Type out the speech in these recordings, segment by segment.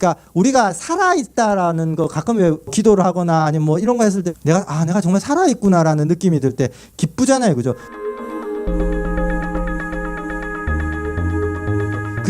그러니까 우리가 살아 있다라는 거 가끔 왜 기도를 하거나 아니면 뭐 이런 거 했을 때 내가 아 내가 정말 살아 있구나라는 느낌이 들 때 기쁘잖아요, 그죠?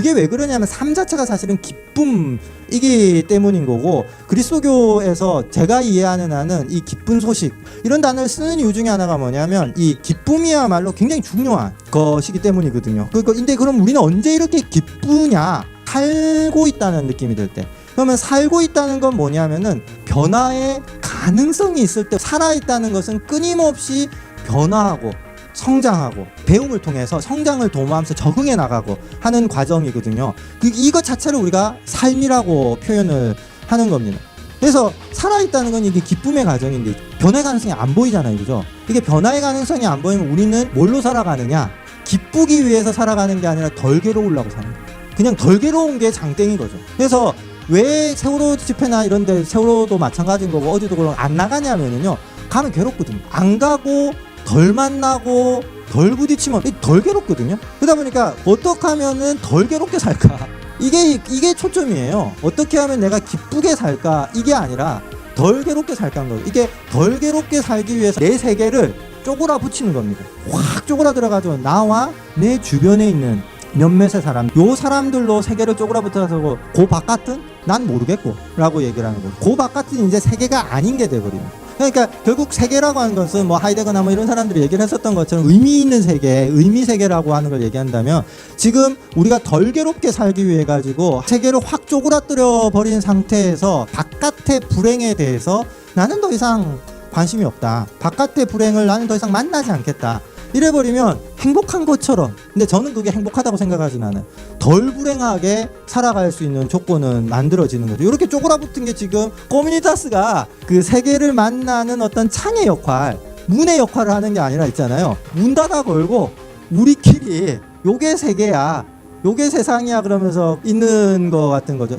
그게 왜 그러냐면 삶 자체가 사실은 기쁨이기 때문인 거고 그리스도교에서 제가 이해하는 한은 이 기쁜 소식 이런 단어를 쓰는 이유 중에 하나가 뭐냐면 이 기쁨이야말로 굉장히 중요한 것이기 때문이거든요. 그러니까 근데 그럼 우리는 언제 이렇게 기쁘냐? 살고 있다는 느낌이 들 때. 그러면 살고 있다는 건 뭐냐면은 변화의 가능성이 있을 때 살아 있다는 것은 끊임없이 변화하고 성장하고 배움을 통해서 성장을 도모하면서 적응해 나가고 하는 과정이거든요. 그 이것 자체를 우리가 삶이라고 표현을 하는 겁니다. 그래서 살아있다는 건 이게 기쁨의 과정인데 변화의 가능성이 안 보이잖아요, 그죠? 이게 변화의 가능성이 안 보이면 우리는 뭘로 살아가느냐? 기쁘기 위해서 살아가는 게 아니라 덜 괴로우려고 사는 거예요. 그냥 덜 괴로운 게 장땡인 거죠. 그래서 왜 세월호 집회나 이런 데 세월호도 마찬가지인 거고 어디도 그럼 안 나가냐면은요. 가면 괴롭거든요. 안 가고 덜 만나고 덜 부딪히면 덜 괴롭거든요. 그러다 보니까 어떻게 하면은 덜 괴롭게 살까? 이게 이게 초점이에요. 어떻게 하면 내가 기쁘게 살까? 이게 아니라 덜 괴롭게 살까는 거예요. 이게 덜 괴롭게 살기 위해서 내 세계를 쪼그라 붙이는 겁니다. 확 쪼그라 들어가죠. 나와 내 주변에 있는 몇몇의 사람, 요 사람들로 세계를 쪼그라 붙어서 그 바깥은 난 모르겠고 라고 얘기를 하는 거예요. 그 바깥은 이제 세계가 아닌 게 돼버립니다. 그러니까 결국 세계라고 하는 것은 뭐 하이데거나 뭐 이런 사람들이 얘기를 했었던 것처럼 의미 있는 세계, 의미 세계라고 하는 걸 얘기한다면 지금 우리가 덜 괴롭게 살기 위해 가지고 세계를 확 쪼그라뜨려 버린 상태에서 바깥의 불행에 대해서 나는 더 이상 관심이 없다. 바깥의 불행을 나는 더 이상 만나지 않겠다. 이래버리면 행복한 것처럼 근데 저는 그게 행복하다고 생각하진 않아요. 덜 불행하게 살아갈 수 있는 조건은 만들어지는 거죠. 이렇게 쪼그라붙은 게 지금 코미니타스가 그 세계를 만나는 어떤 창의 역할 문의 역할을 하는 게 아니라 있잖아요. 문 닫아 걸고 우리끼리 요게 세계야 요게 세상이야 그러면서 있는 거 같은 거죠